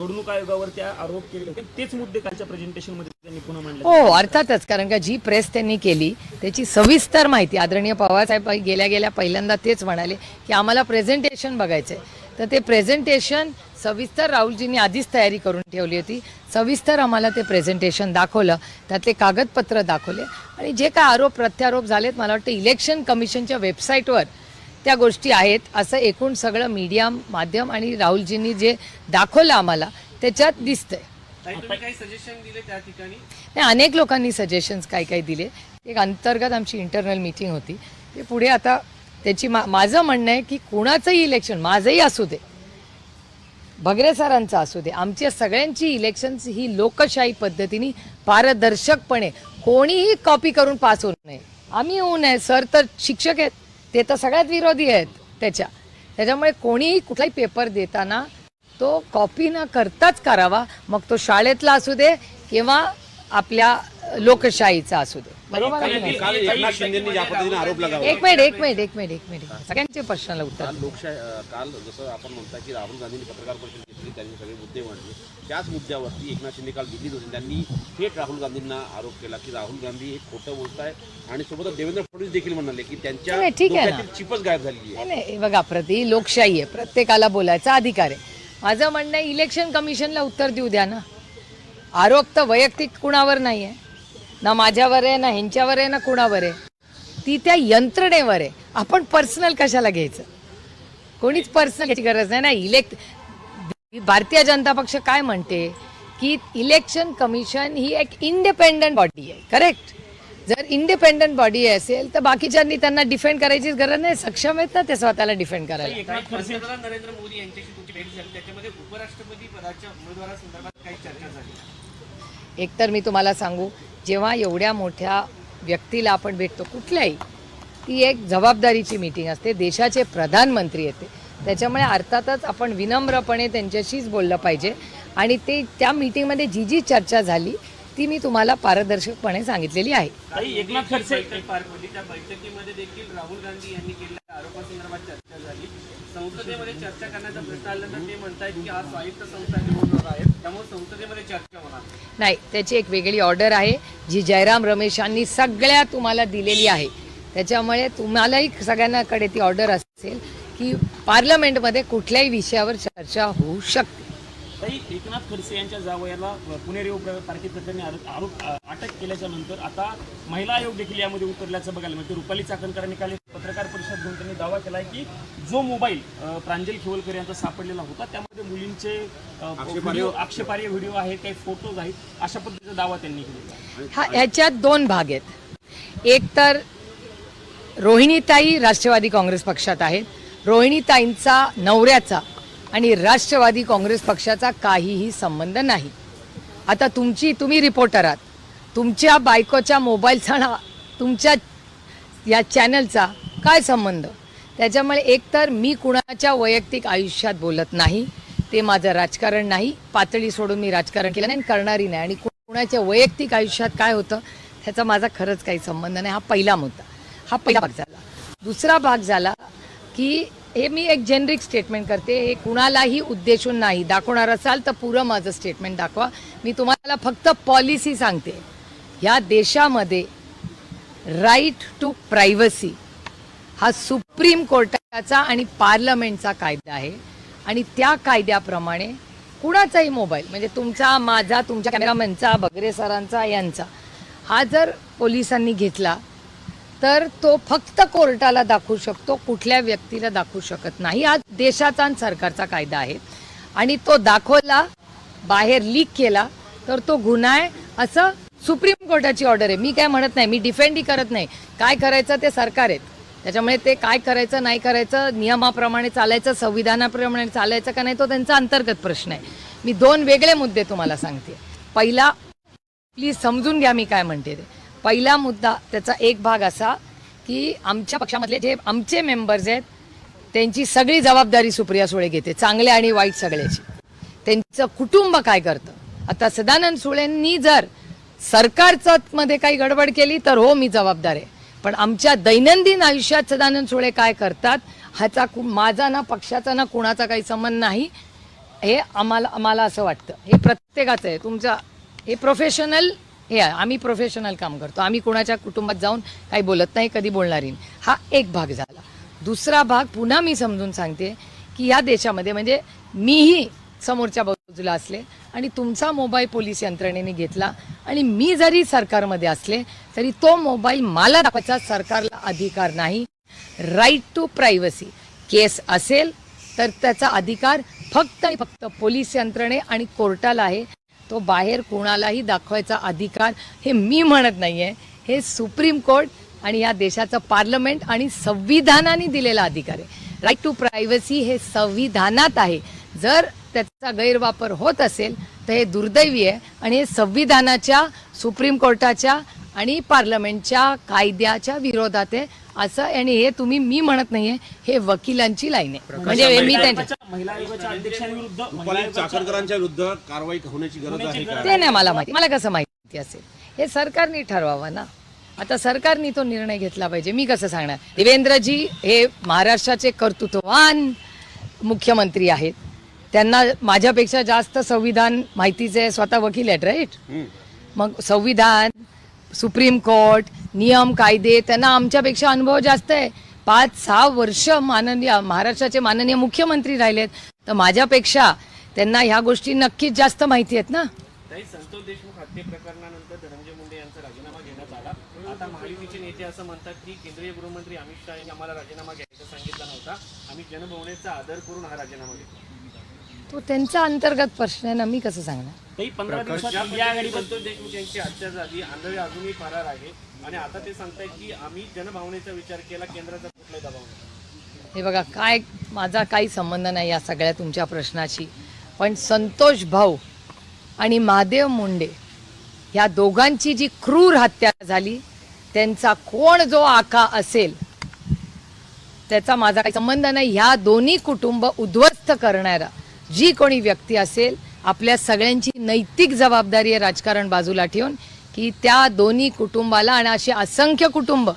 निवडणूक आयोगावर त्या आरोप केले तेच मुद्दे कालच्या प्रेझेंटेशनमध्ये त्यांनी पुन्हा मांडले. हो अर्थातच. कारण का जी प्रेस त्यांनी केली त्याची सविस्तर माहिती आदरणीय पवारसाहेब गेल्या गेल्या पहिल्यांदा तेच म्हणाले की आम्हाला प्रेझेंटेशन बघायचं आहे तर ते प्रेझेंटेशन सविस्तर राहुलजींनी आधीच तयारी करून ठेवली होती. सविस्तर आम्हाला ते प्रेझेंटेशन दाखवलं. त्यातले कागदपत्र दाखवले. आणि जे काय आरोप प्रत्यारोप झालेत मला वाटतं इलेक्शन कमिशनच्या वेबसाईटवर त्या गोष्टी आहेत असं एकूण सगळं मीडिया माध्यम आणि राहुलजींनी जे दाखवलं आम्हाला त्याच्यात दिसतंय. काही सजेशन दिले त्या ठिकाणी? नाही अनेक लोकांनी सजेशन्स काय काय दिले. एक अंतर्गत आमची इंटरनल मीटिंग होती. ते पुढे आता त्याची मा माझं म्हणणं आहे की कुणाचंही इलेक्शन माझंही असू दे भगरे सरांचं असू दे आमच्या सगळ्यांची इलेक्शन्स ही लोकशाही पद्धतीने पारदर्शकपणे कोणीही कॉपी करून पास होऊ नये. आम्ही होऊ नये सर तर शिक्षक आहेत. ते तर सगळ्यात विरोधी आहेत त्याच्या. त्याच्यामुळे कोणीही कुठलाही पेपर देताना तो कॉपी न करताच करावा. मग तो शाळेतला असू दे किंवा आपल्या लोकशाहीचा असू दे. बरोबर आहे. की नाही? काल एकनाथ शिंदेनी ज्या पद्धतीने आरोप लगावला. एक मिनिट एक मिनिट एक मिनिट एक मिनिट. सगळ्यांच्या प्रश्नाला उत्तर काल लोकशाही अं, काल जसं आपण म्हणता की राहुल गांधींनी पत्रकार परिषद घेतली त्यांनी सगळे मुद्दे मांडले. त्याच मुद्द्यावरती एकनाथ शिंदे काल दिल्लीत होते. त्यांनी थेट राहुल गांधींना आरोप केला की राहुल गांधी हे खोटं बोलताय आणि सोबतच देवेंद्र फडणवीस देखील म्हणाले की त्यांच्या नाही, ठीक आहे ना. डोक्यातील चिपच गायब झालेली आहे. नाही नाही हे बघा प्रति लोकशाही आहे. प्रत्येकाला बोलायचा अधिकार आहे. माझं म्हणणं आहे इलेक्शन कमिशनला उत्तर देऊ द्या ना. आरोप तर वैयक्तिक कुणावर नाही आहे ना माझ्यावर आहे ना ह्यांच्यावर आहे ना कुणावर आहे. ती त्या यंत्रणेवर आहे. आपण पर्सनल कशाला घ्यायचं? कोणीच पर्सनल घ्यायची गरज नाही ना. इलेक्ट भारतीय जनता पक्ष काय म्हणते? की इलेक्शन कमिशन ही एक इंडिपेंडंट बॉडी आहे. करेक्ट जर इंडिपेंडंट बॉडी असेल तर बाकीच्यांनी त्यांना डिफेंड करायची गरज नाही. सक्षम आहेत ना ते स्वतःला डिफेंड करायला. नरेंद्र मोदी यांच्याशी तुमची भेट झाली. त्याच्यामध्ये उपराष्ट्रपती पदाच्या उमेदवारासंदर्भात काही चर्चा झाली. एकतर मी तुम्हाला सांगू जेव्हा एवढ्या मोठ्या व्यक्तीला आपण भेटतो कुठल्याही ती एक जबाबदारीची मीटिंग असते. देशाचे प्रधानमंत्री येते त्याच्यामुळे अर्थातच आपण विनम्रपणे त्यांच्याशीच बोललं पाहिजे. आणि ते त्या मीटिंगमध्ये जी जी चर्चा झाली ती मी तुम्हाला पारदर्शकपणे सांगितलेली आहे. एकनाथ खडसे बैठक पार पडली त्या बैठकीमध्ये देखील राहुल गांधी यांनी केलेल्या आरोपासंदर्भात चर्चा झाली. संसदेमध्ये चर्चा करण्याचा प्रश्न आल्यानंतर ते म्हणतायत की आज स्वायत्त संस्था निवडणूक आहेत. त्यामुळे संसदेमध्ये चर्चा होणार. नाही त्याची एक वेगळी ऑर्डर आहे जी जयराम रमेशांनी सगळ्या तुम्हाला दिलेली आहे. त्याच्यामुळे तुम्हालाही सगळ्यांनाकडे ती ऑर्डर असेल की पार्लमेंटमध्ये कुठल्याही विषयावर चर्चा होऊ शकते. ताई एकनाथ खडसे यांच्या जावयाला पुणेरी उपद्रव पार्टी प्रकरणी आरो- आरोप अटक केल्याच्यानंतर आता महिला आयोग देखील यामध्ये उतरल्याचं बघायला मिळतं. रुपाली चाकणकरांनी काल पत्रकार परिषद घेऊन त्यांनी दावा केलाय की जो मोबाईल प्रांजल खिवलकर यांचा सापडलेला होता त्यामध्ये मुलींचे अ, व्हिडिओ आक्षेपार्ह व्हिडिओ आहेत काही फोटोज आहेत अशा पद्धतीचा दावा त्यांनी केलेला हा ह्याच्यात दोन भाग आहेत. एक तर रोहिणीताई राष्ट्रवादी काँग्रेस पक्षात आहेत. रोहिणीताईंचा नवऱ्याचा आणि राष्ट्रवादी काँग्रेस पक्षाचा काहीही संबंध नाही. आता तुमची तुम्ही रिपोर्टर आहात. तुमच्या बायकोच्या मोबाईलचा ना तुमच्या या चॅनलचा काय संबंध? त्याच्यामुळे एकतर मी कुणाच्या वैयक्तिक आयुष्यात बोलत नाही ते माझं राजकारण नाही पातळी सोडून मी राजकारण केलं नाही आणि करणारी नाही. आणि कुणाच्या वैयक्तिक आयुष्यात काय होतं ह्याचा माझा खरंच काही संबंध नाही. हा पहिला मुद्दा. हा पहिला भाग झाला. दुसरा भाग झाला की हे मी एक जेनरिक स्टेटमेंट करते. हे कुणालाही उद्देशून नाही. दाखवणार असाल तर पुरं माझं स्टेटमेंट दाखवा. मी तुम्हाला फक्त पॉलिसी सांगते. ह्या देशामध्ये राईट टू प्रायव्हसी हा सुप्रीम कोर्टाचा आणि पार्लमेंटचा कायदा आहे. आणि त्या कायद्याप्रमाणे कुणाचाही मोबाईल म्हणजे तुमचा माझा तुमच्या कॅमेरामॅनचा बगरे सरांचा यांचा हा जर पोलिसांनी घेतला तर तो फक्त कोर्टाला दाखवू शकतो कुठल्या व्यक्तीला दाखवू शकत नाही. हा देशाचा आणि सरकारचा कायदा आहे. आणि तो दाखवला बाहेर लीक केला तर तो गुन्हा आहे. असं सुप्रीम कोर्टाची ऑर्डर आहे. मी काय म्हणत नाही मी डिफेंडही करत नाही. काय करायचं ते सरकार आहेत. त्याच्यामुळे ते काय करायचं नाही करायचं नियमाप्रमाणे चालायचं संविधानाप्रमाणे चालायचं का नाही तो त्यांचा अंतर्गत प्रश्न आहे. मी दोन वेगळे मुद्दे तुम्हाला सांगते. पहिला प्लीज समजून घ्या मी काय म्हणते ते. पहिला मुद्दा त्याचा एक भाग असा की आमच्या पक्षामधले जे आमचे मेंबर्स आहेत त्यांची सगळी जबाबदारी सुप्रिया सुळे घेते चांगल्या आणि वाईट सगळ्याची. त्यांचं कुटुंब काय करतं? आता सदानंद सुळेंनी जर सरकारचं मध्ये काही गडबड केली तर हो मी जबाबदार आहे. पण आमच्या दैनंदिन आयुष्यात सदानंद सुळे काय करतात ह्याचा माझा ना पक्षाचा ना कुणाचा काही संबंध नाही हे आम्हाला आम्हाला असं वाटतं. हे प्रत्येकाचं आहे. तुमचं हे प्रोफेशनल हे आहे आम्ही प्रोफेशनल काम करतो. आम्ही कोणाच्या कुटुंबात जाऊन काही बोलत नाही कधी बोलणार नाही. हा एक भाग झाला. दुसरा भाग पुन्हा मी समजून सांगते की या देशामध्ये म्हणजे मीही समोरच्या बाजूला असले आणि तुमचा मोबाईल पोलीस यंत्रणेने घेतला आणि मी जरी सरकारमध्ये असले तरी तो मोबाईल मला दाखवायचा सरकारला अधिकार नाही. राईट टू प्रायव्हसी केस असेल तर त्याचा अधिकार फक्त आणि फक्त पोलीस यंत्रणे आणि कोर्टाला आहे. तो बाहेर कोणालाही दाखवायचा अधिकार हे मी म्हणत नाही आहे हे सुप्रीम कोर्ट आणि या देशाचं पार्लमेंट आणि संविधानाने दिलेला अधिकार आहे. राईट टू प्रायव्हसी हे संविधानात आहे. जर त्याचा गैरवापर होत असेल तर हे दुर्दैवी आहे आणि हे संविधानाच्या सुप्रीम कोर्टाच्या आणि पार्लमेंटच्या कायद्याच्या विरोधात आहे. असं आणि हे तुम्ही मी म्हणत नाहीये हे वकिलांची लाईन आहे. म्हणजे मी त्यांच्या आयोगाच्या- महिला आयोगाच्या अध्यक्षांविरुद्ध महिला रुपाली आयोगाच्या- चाकरकरांच्या विरुद्ध कारवाई होण्याची गरज आहे का? ते नाही मला माहिती. मला कसं माहिती असेल? हे सरकारने ठरवावं ना. आता सरकारने तो निर्णय घेतला पाहिजे. मी कसं सांगणार? देवेंद्रजी हे महाराष्ट्राचे कर्तृत्ववान मुख्यमंत्री आहेत. त्यांना माझ्यापेक्षा जास्त संविधान माहितीचे स्वतः वकील आहेत राईट. मग संविधान सुप्रीम कोर्ट नियम कायदे त्यांना आमच्यापेक्षा अनुभव जास्त आहे. पाच सहा वर्ष माननीय महाराष्ट्राचे माननीय मुख्यमंत्री राहिलेत. तर माझ्यापेक्षा त्यांना ह्या गोष्टी नक्कीच जास्त माहिती आहेत ना? ताई संतोष देशमुख हत्ये प्रकरणानंतर धनंजय मुंडे यांचा राजीनामा घेण्यात आला. आता महायुतीचे नेते असं म्हणतात की केंद्रीय गृहमंत्री अमित शहा यांनी आम्हाला राजीनामा घ्यायचा सांगितला नव्हता. आम्ही जनभवनेचा आदर करून हा राजीनामा घेतला. तो त्यांचा अंतर्गत प्रश्न आहे ना मी कसं सांगणार? ताई पंधरा दिवसात ज्या इंडिया आघाडी पद्धतीने संतोष देशमुख यांची हत्या झाली. आंधळे अजूनही फरार आहे. आणि आता ते सांगतायत की आम्ही जनभावनेचा विचार केला केंद्राचा कुठलाही दबाव हे बघा काय माझा काही संबंध नाही या सगळ्या तुमच्या प्रश्नाशी पण संतोष भाऊ आणि महादेव मुंडे या दोघांची जी क्रूर हत्या झाली त्यांचा कोण जो आका असेल त्याचा माझा काही संबंध नाही. ह्या दोन्ही कुटुंब उद्ध्वस्त करणारा जी कोणी व्यक्ती असेल आपल्या सगळ्यांची नैतिक जबाबदारी आहे राजकारण बाजूला ठेवून. की त्या दोन्ही कुटुंबाला आणि अशी असंख्य कुटुंब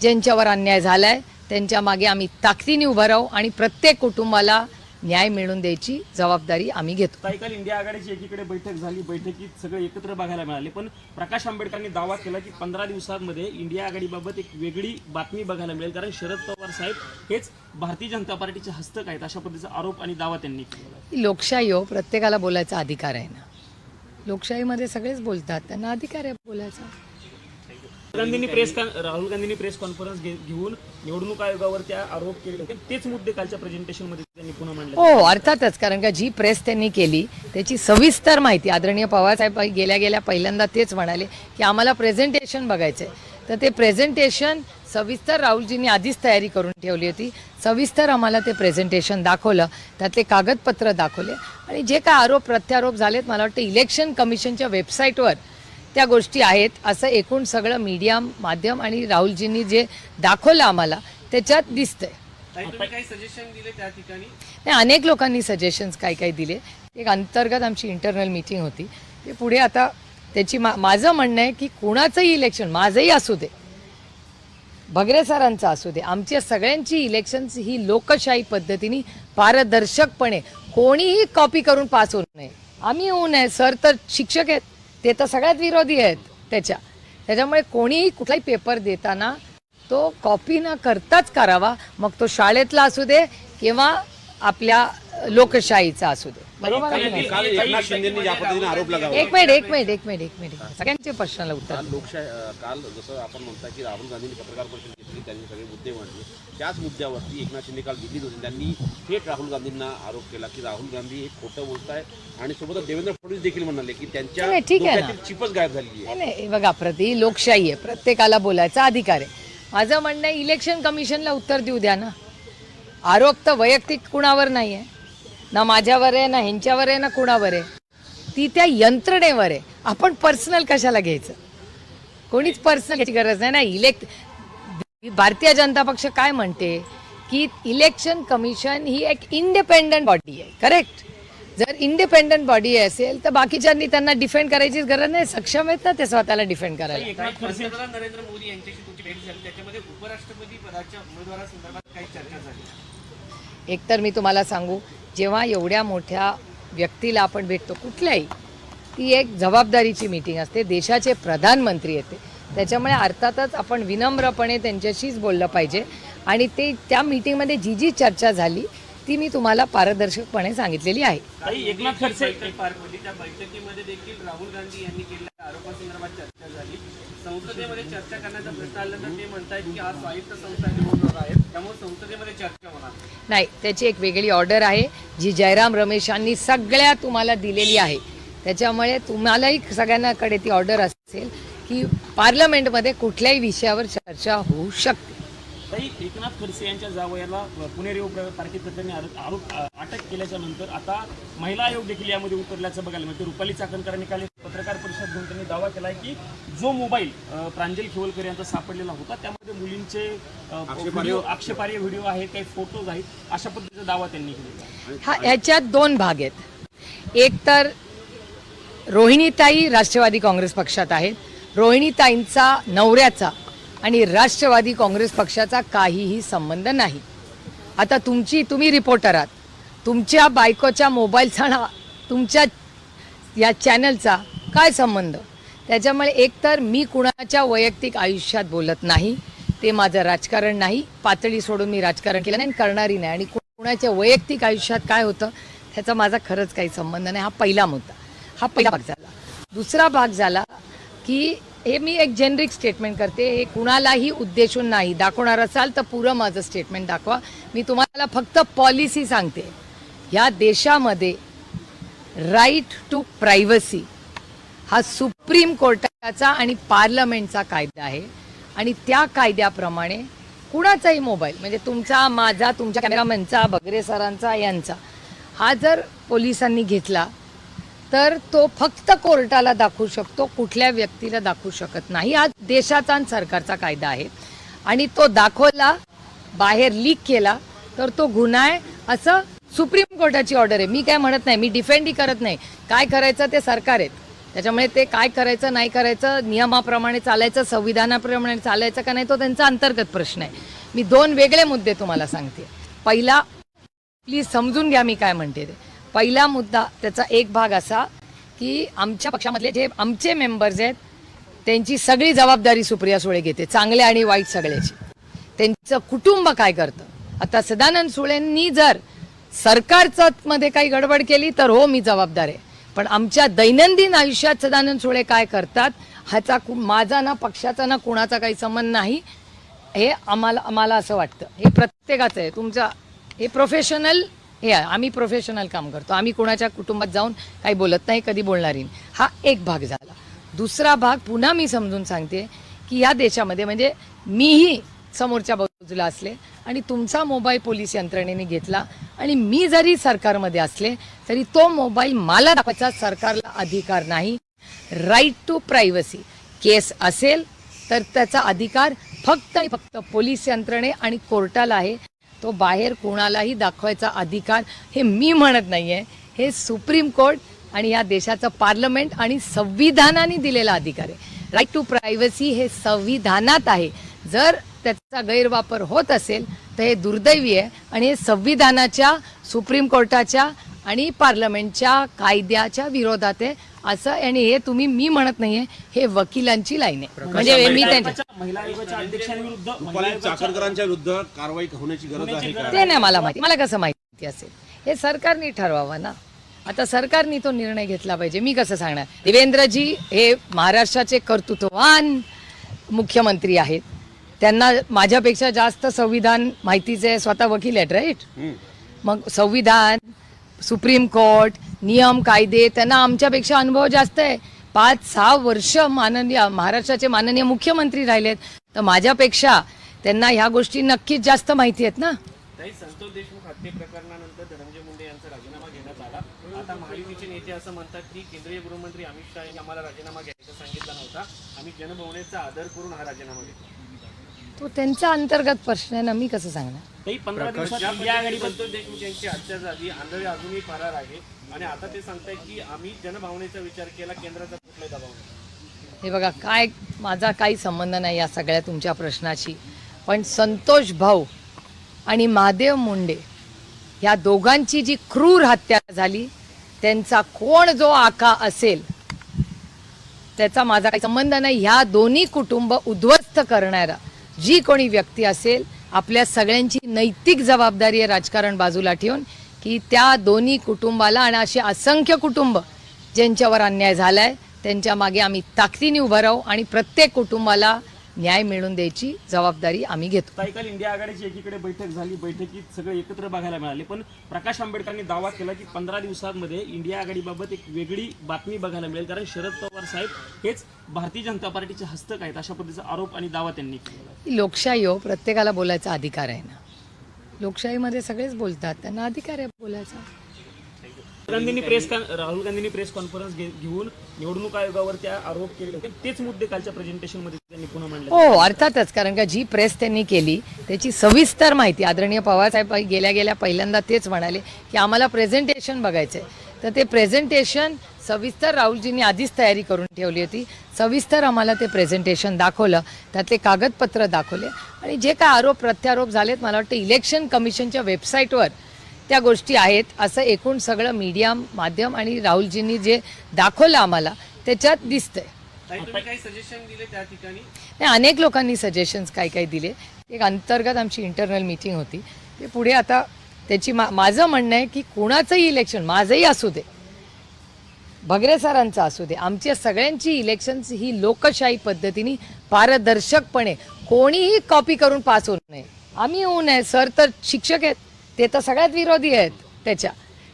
ज्यांच्यावर अन्याय झालाय त्यांच्या मागे आम्ही ताकदीने उभं राहू आणि प्रत्येक कुटुंबाला न्याय मिळवून द्यायची जबाबदारी आम्ही घेतो. ताई काल इंडिया आघाडीची एकीकडे बैठक झाली बैठकीत सगळे एकत्र बघायला मिळाले पण प्रकाश आंबेडकरांनी दावा केला की पंधरा दिवसांमध्ये इंडिया आघाडीबाबत एक वेगळी बातमी बघायला मिळेल कारण शरद पवार साहेब हेच भारतीय जनता पार्टीचे हस्तक आहेत अशा पद्धतीचा आरोप आणि दावा त्यांनी केला. लोकशाही हो प्रत्येकाला बोलायचा अधिकार आहे ना. लोकशाहीमध्ये सगळेच बोलतात. त्यांना अधिकार आहे बोलायचा. गांधींनी प्रेस राहुल गांधींनी प्रेस कॉन्फरन्स घेऊन निवडणूक आयोगावर त्या आरोप केले तेच मुद्दे कालच्या प्रेझेंटेशनमध्ये त्यांनी पुन्हा मांडले. हो अर्थातच. कारण का जी प्रेस त्यांनी केली त्याची सविस्तर माहिती आदरणीय पवारसाहेब गेल्या गेल्या पहिल्यांदा तेच म्हणाले की आम्हाला प्रेझेंटेशन बघायचंय. तर ते प्रेझेंटेशन सविस्तर राहुलजींनी आधीच तयारी करून ठेवली होती. सविस्तर आम्हाला ते प्रेझेंटेशन दाखवलं. त्यातले कागदपत्र दाखवले. आणि जे काय आरोप प्रत्यारोप झालेत मला वाटतं इलेक्शन कमिशनच्या वेबसाईटवर त्या गोष्टी आहेत. असं एकूण सगळं मीडिया माध्यम आणि राहुलजींनी जे दाखवलं आम्हाला त्याच्यात दिसतंय. ताई तुम्ही काही सजेशन दिले त्या ठिकाणी? नाही अनेक लोकांनी सजेशन्स काही काही दिले. एक अंतर्गत आमची इंटरनल मीटिंग होती. ते पुढे आता त्याची मा माझं म्हणणं आहे की कुणाचंही इलेक्शन माझंही असू दे. भगरे सरांचा असू दे आमच्या सगळ्यांची इलेक्शन्स ही लोकशाही पद्धतीने पारदर्शकपणे कोणीही कॉपी करून पास होऊ नये. आम्ही होऊ नये. सर तर शिक्षक आहेत ते तर सगळ्यात विरोधी आहेत त्याच्या. त्याच्यामुळे कोणीही कुठलाही पेपर देताना तो कॉपी न करताच करावा. मग तो शाळेतला असू दे किंवा आपल्या लोकशाहीचा असू दे. बरोबर आहे. की नाही? काल एकनाथ शिंदेनी ज्या पद्धतीने आरोप लगावला. एक मिनिट एक मिनिट एक मिनिट एक मिनिट. सगळ्यांच्या प्रश्नाला उत्तर काल लोकशाही अं, काल जसं आपण म्हणता की राहुल गांधींनी पत्रकार परिषद घेतली त्यांनी सगळे मुद्दे मांडले. त्याच मुद्द्यावरती एकनाथ शिंदे काल दिल्लीत होते. त्यांनी थेट राहुल गांधींना आरोप केला की राहुल गांधी हे खोटं बोलताय आणि सोबतच देवेंद्र फडणवीस देखील म्हणाले की त्यांच्या नाही, ठीक आहे ना. डोक्यातील चिपच गायब झालेली आहे. नाही नाही हे बघा प्रति लोकशाही आहे. प्रत्येकाला बोलायचा अधिकार आहे. माझं म्हणणं आहे इलेक्शन कमिशनला उत्तर देऊ द्या ना. आरोप तर वैयक्तिक कुणावर नाही आहे ना माझ्यावर आहे ना ह्यांच्यावर आहे ना कुणावर आहे. ती त्या यंत्रणेवर आहे. आपण पर्सनल कशाला घ्यायचं? कोणीच पर्सनल घ्यायची गरज नाही ना? इलेक्ट भारतीय जनता पक्ष काय म्हणते? की इलेक्शन कमिशन ही एक इंडिपेंडंट बॉडी आहे. करेक्ट जर इंडिपेंडंट बॉडी असेल तर बाकीच्यांनी त्यांना डिफेंड करायची गरज नाही. सक्षम आहेत ना ते स्वतःला डिफेंड करायला. नरेंद्र मोदी यांच्याशी तुमची भेट झाली. त्याच्यामध्ये उपराष्ट्रपती पदाच्या उमेदवारासंदर्भात काही चर्चा झाली. एकतर मी तुम्हाला सांगू जेव्हा एवढ्या मोठ्या व्यक्तीला आपण भेटतो कुठल्याही ती एक जबाबदारीची मीटिंग असते. देशाचे प्रधानमंत्री येते. त्याच्यामुळे अर्थातच आपण विनम्रपणे त्यांच्याशीच बोललं पाहिजे. आणि ते त्या मीटिंगमध्ये जी जी चर्चा झाली ती मी तुम्हाला पारदर्शकपणे सांगितलेली आहे. ताई एकनाथ खडसे बैठकीमध्ये देखील राहुल गांधी यांनी केलेल्या आरोपासंदर्भात संसदेमध्ये चर्चा करण्याचा प्रश्न आला तर ते म्हणतायत की आज स्वायत्त संस्था निवडणूक आहेत. त्यामुळे संसदेमध्ये चर्चा होणार. नाही त्याची एक वेगळी ऑर्डर आहे जी जयराम रमेशांनी सगळ्या तुम्हाला दिलेली आहे. त्याच्यामुळे तुम्हालाही सगळ्यांनाकडे ती ऑर्डर असेल की पार्लमेंटमध्ये कुठल्याही विषयावर चर्चा होऊ शकते. ताई एकनाथ खडसे यांच्या जावयाला पुणे रेव तारखे प्रकरणी आरोप अटक केल्याच्यानंतर आता महिला आयोग देखील यामध्ये उतरल्याचं बघायला मिळतं. रुपाली चाकणकरांनी काल पत्रकार परिषद घेऊन त्यांनी दावा केला की जो मोबाईल प्रांजल खिवलकर यांचा सापडलेला होता त्यामध्ये मुलींचे अ, व्हिडिओ आक्षेपार्ह व्हिडिओ आहेत काही फोटोज आहेत अशा पद्धतीचा दावा त्यांनी केलेला आहे. हा ह्याच्यात दोन भाग आहेत. एक तर रोहिणीताई राष्ट्रवादी काँग्रेस पक्षात आहेत. रोहिणीताईंचा नवऱ्याचा आणि राष्ट्रवादी काँग्रेस पक्षाचा काहीही संबंध नाही. आता तुमची तुम्ही रिपोर्टर आहात. तुमच्या बायकोच्या मोबाईलचा ना तुमच्या या चॅनलचा काय संबंध? त्याच्यामुळे एकतर मी कुणाच्या वैयक्तिक आयुष्यात बोलत नाही ते माझं राजकारण नाही पातळी सोडून मी राजकारण केलं नाही आणि करणारी नाही. आणि कुणाच्या वैयक्तिक आयुष्यात काय होतं ह्याचा माझा खरंच काही संबंध नाही. हा पहिला मुद्दा. हा पहिला भाग झाला. दुसरा भाग झाला की हे मी एक जेनरिक स्टेटमेंट करते. हे कुणालाही उद्देशून नाही. दाखवणार असाल तर पुरं माझं स्टेटमेंट दाखवा. मी तुम्हाला फक्त पॉलिसी सांगते. ह्या देशामध्ये राईट टू प्रायव्हसी हा सुप्रीम कोर्टाचा आणि पार्लमेंटचा कायदा आहे. आणि त्या कायद्याप्रमाणे कुणाचाही मोबाईल म्हणजे तुमचा माझा तुमच्या कॅमेरामॅनचा बगरे सरांचा यांचा हा जर पोलिसांनी घेतला तर तो फक्त कोर्टाला दाखवू शकतो कुठल्या व्यक्तीला दाखवू शकत नाही. हा देशाचा आणि सरकारचा कायदा आहे. आणि तो दाखवला बाहेर लीक केला तर तो गुन्हा आहे. असं सुप्रीम कोर्टाची ऑर्डर आहे. मी काय म्हणत नाही मी डिफेंडही करत नाही. काय करायचं ते सरकार आहेत त्याच्यामुळे ते काय करायचं नाही करायचं नियमाप्रमाणे चालायचं संविधानाप्रमाणे चालायचं का नाही तो त्यांचा अंतर्गत प्रश्न आहे. मी दोन वेगळे मुद्दे तुम्हाला सांगते. पहिला प्लीज समजून घ्या मी काय म्हणते ते. पहिला मुद्दा त्याचा एक भाग असा की आमच्या पक्षामधले जे आमचे मेंबर्स आहेत त्यांची सगळी जबाबदारी सुप्रिया सुळे घेते चांगल्या आणि वाईट सगळ्याची. त्यांचं कुटुंब काय करतं? आता सदानंद सुळेंनी जर सरकारचं मध्ये काही गडबड केली तर हो मी जबाबदार आहे. पण आमच्या दैनंदिन आयुष्यात सदानंद सुळे काय करतात ह्याचा कु- माझा ना पक्षाचा ना कुणाचा काही संबंध नाही हे आम्हाला आम्हाला असं वाटतं. हे प्रत्येकाचं आहे. तुमचा हे प्रोफेशनल हे आहे आम्ही प्रोफेशनल काम करतो. आम्ही कोणाच्या कुटुंबात जाऊन काही बोलत नाही कधी बोलणारी नाही. हा एक भाग झाला. दुसरा भाग पुन्हा मी समजून सांगते की या देशामध्ये म्हणजे मीही समोरच्या बाजूला असले आणि तुमचा मोबाईल पोलीस यंत्रणेने घेतला आणि मी जरी सरकारमध्ये असले तरी तो मोबाईल मला दाखवायचा सरकारला अधिकार नाही. राईट टू प्रायव्हसी केस असेल तर त्याचा अधिकार फक्त आणि फक्त पोलीस यंत्रणे आणि कोर्टाला आहे. तो बाहेर कोणालाही दाखवायचा अधिकार हे मी म्हणत नाही आहे हे सुप्रीम कोर्ट आणि या देशाचं पार्लमेंट आणि संविधानाने दिलेला अधिकार आहे. राईट टू प्रायव्हसी हे संविधानात आहे. जर त्याचा गैरवापर होत असेल तर हे दुर्दैवी आहे. आणि हे संविधानाच्या सुप्रीम कोर्टाच्या आणि पार्लमेंटच्या कायद्याच्या विरोधात आहे. असं आणि हे तुम्ही मी म्हणत नाहीये हे वकिलांची लाईन आहे. म्हणजे हे मी त्यांच्या विरुद्ध कारवाई होण्याची गरज आहे ते नाही मला माहिती मला कसं माहिती असेल? हे सरकारने ठरवावं ना. आता सरकारने तो निर्णय घेतला पाहिजे. मी कसं सांगणार? देवेंद्रजी हे महाराष्ट्राचे कर्तृत्ववान मुख्यमंत्री आहेत. त्यांना माझ्यापेक्षा जास्त संविधान माहितीचे स्वतः वकील आहेत राईट. मग संविधान सुप्रीम कोर्ट नियम कायदे त्यांना आमच्यापेक्षा अनुभव जास्त आहे. पाच सहा वर्ष माननीय महाराष्ट्राचे माननीय मुख्यमंत्री राहिलेत. तर माझ्यापेक्षा त्यांना ह्या गोष्टी नक्कीच जास्त माहिती आहेत ना? ताई संतोष देशमुख हत्ये प्रकरणानंतर धनंजय मुंडे यांचा राजीनामा घेण्यात आला. आता महायुतीचे नेते असं म्हणतात की केंद्रीय गृहमंत्री अमित शहा यांनी आम्हाला राजीनामा घ्यायचा सांगितला नव्हता. आम्ही जनभवनेचा आदर करून हा राजीनामा घेतला. तो त्यांचा अंतर्गत प्रश्न आहे ना मी कसं सांगणार? ताई पंधरा दिवसात ज्या इंडिया पद्धतीने आघाडीबद्दल संतोष देशमुख यांची हत्या झाली आंधळे अजूनही फरार आहे. आणि आता ते सांगतायत की आम्ही जनभावनेचा विचार केला केंद्राचा कुठलाही दबाव नाही. हे बघा काय माझा काही संबंध नाही या सगळ्या तुमच्या प्रश्नाशी. पण संतोष भाऊ आणि महादेव मुंडे या दोघांची जी क्रूर हत्या झाली त्यांचा कोण जो आका असेल त्याचा माझा काही संबंध नाही. ह्या दोन्ही कुटुंब उद्ध्वस्त करणारा जी कोणी व्यक्ती असेल आपल्या सगळ्यांची नैतिक जबाबदारी आहे राजकारण बाजूला ठेवून की त्या दोन्ही कुटुंबाला आणि असे असंख्य कुटुंब ज्यांच्यावर अन्याय झालाय त्यांच्या मागे आम्ही ताकदीने उभं राहू आणि प्रत्येक कुटुंबाला न्याय मिळवून द्यायची जबाबदारी आम्ही घेतो. ताई काल इंडिया आघाडीची एकीकडे बैठक झाली. बैठकीत सगळे एकत्र बघायला मिळाले. पण प्रकाश आंबेडकरांनी दावा केला की पंधरा दिवसांमध्ये इंडिया आघाडीबाबत एक वेगळी बातमी बघायला मिळेल. कारण शरद पवार साहेब हेच भारतीय जनता पार्टीचे हस्तक आहेत अशा पद्धतीचा आरोप आणि दावा त्यांनी केला. लोकशाही हो प्रत्येकाला बोलायचा अधिकार आहे ना. लोकशाहीमध्ये सगळेच बोलतात. त्यांना अधिकार आहे बोलायचा. गांधींनी प्रेस राहुल गांधींनी प्रेस कॉन्फरन्स घेऊन निवडणूक आयोगावर त्या आरोप केले होते. तेच मुद्दे कालच्या प्रेझेंटेशनमध्ये त्यांनी पुन्हा मांडले. हो अर्थातच कारण का जी प्रेस त्यांनी केली त्याची सविस्तर माहिती आदरणीय पवारसाहेब गेल्या गेल्या पहिल्यांदा तेच म्हणाले की आम्हाला प्रेझेंटेशन बघायचंय. तर ते प्रेझेंटेशन सविस्तर राहुलजींनी आधीच तयारी करून ठेवली होती. सविस्तर आम्हाला ते प्रेझेंटेशन दाखवलं. त्यातले कागदपत्र दाखवले. आणि जे काय आरोप प्रत्यारोप झालेत मला वाटतं इलेक्शन कमिशनच्या वेबसाईटवर त्या गोष्टी आहेत असं एकूण सगळं मीडिया माध्यम आणि राहुलजींनी जे दाखवलं आम्हाला त्याच्यात दिसतंय. ताई तुम्ही काही सजेशन दिले त्या ठिकाणी? नाही अनेक लोकांनी सजेशन्स काय काय दिले. एक अंतर्गत आमची इंटरनल मीटिंग होती. ते पुढे आता त्याची मा माझं म्हणणं आहे की कुणाचंही इलेक्शन माझंही असू दे. भगरे सरांचं असू दे. आमच्या सगळ्यांची इलेक्शन्स ही लोकशाही पद्धतीने पारदर्शकपणे कोणीही कॉपी करून पास होऊ नये. आम्ही होऊ नये. सर तर शिक्षक आहेत. ते तर सगळ्यात विरोधी आहेत त्याच्या.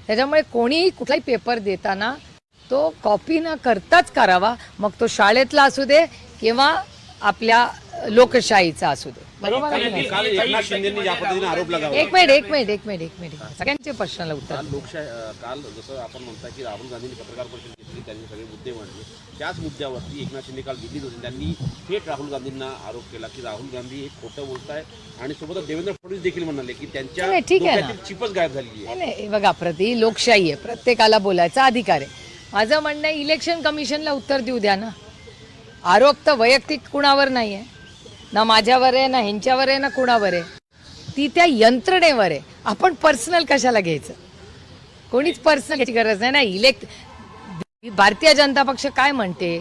त्याच्यामुळे कोणीही कुठलाही पेपर देताना तो कॉपी न करताच करावा. मग तो शाळेतला असू दे किंवा आपल्या लोकशाहीचा असू दे. बरोबर एक मिनिट एक मिनिट एक मिनिट एक मिनिट. सगळ्यांच्या प्रश्नाला उत्तर लोकशाही काल जसं आपण म्हणताय की राहुल गांधींनी पत्रकार परिषद घेतली त्यांनी सगळे मुद्दे मांडले. त्याच मुद्द्यावरती एकनाथ शिंदे काल दिल्लीत होते. त्यांनी थेट राहुल गांधींना आरोप केला की राहुल गांधी हे खोटं बोलताय आणि सोबतच देवेंद्र फडणवीस देखील म्हणाले की त्यांच्या ठीक आहे चिपच गायब झालेली आहे. नाही नाही बघा प्रति लोकशाही आहे. प्रत्येकाला बोलायचा अधिकार आहे. माझं म्हणणं आहे इलेक्शन कमिशनला उत्तर देऊ द्या ना. आरोप तर वैयक्तिक कुणावर नाही आहे ना माझ्यावर आहे ना ह्यांच्यावर आहे ना कुणावर आहे. ती त्या यंत्रणेवर आहे. आपण पर्सनल कशाला घ्यायचं? कोणीच पर्सनल घ्यायची गरज नाही ना. इलेक्ट भारतीय जनता पक्ष काय म्हणते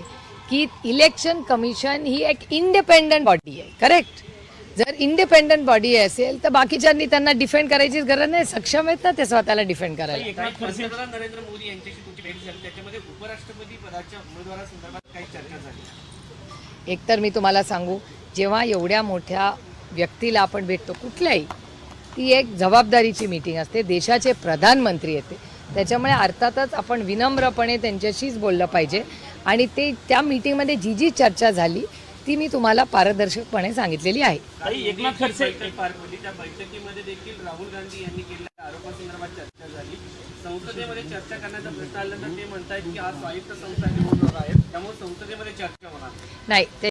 की इलेक्शन कमिशन ही एक इंडिपेंडंट बॉडी आहे करेक्ट जर इंडिपेंडंट बॉडी असेल तर बाकीच्यांनी त्यांना डिफेंड करायची गरज नाही सक्षम आहेत ना ते स्वतःला डिफेंड करायला. नरेंद्र मोदी यांच्याशी तुमची भेट झाली त्याच्यामध्ये उपराष्ट्रपती पदाच्या उमेदवारासंदर्भात काही चर्चा झाली. एकतर मी तुम्हाला सांगू जेव्हा एवढ्या मोठ्या व्यक्तीला आपण भेटतो कुठल्याही ती एक जबाबदारीची मीटिंग असते देशाचे प्रधानमंत्री येते. त्याच्यामुळे अर्थातच आपण विनम्रपणे त्यांच्याशीच बोललं पाहिजे. आणि ते त्या मीटिंगमध्ये जी जी चर्चा झाली ती मी तुम्हाला पारदर्शकपणे सांगितलेली आहे. एकनाथ खडसे बैठकीमध्ये देखील राहुल गांधी यांनी केलेल्या आरोपासंदर्भात चर्चा झाली. संसदेमध्ये चर्चा करण्याचा प्रश्न आल्यानंतर ते म्हणतायत की आज स्वायत्त संस्था निवडणूक आहेत. त्यामुळे संसदेमध्ये चर्चा होणार. नाही ते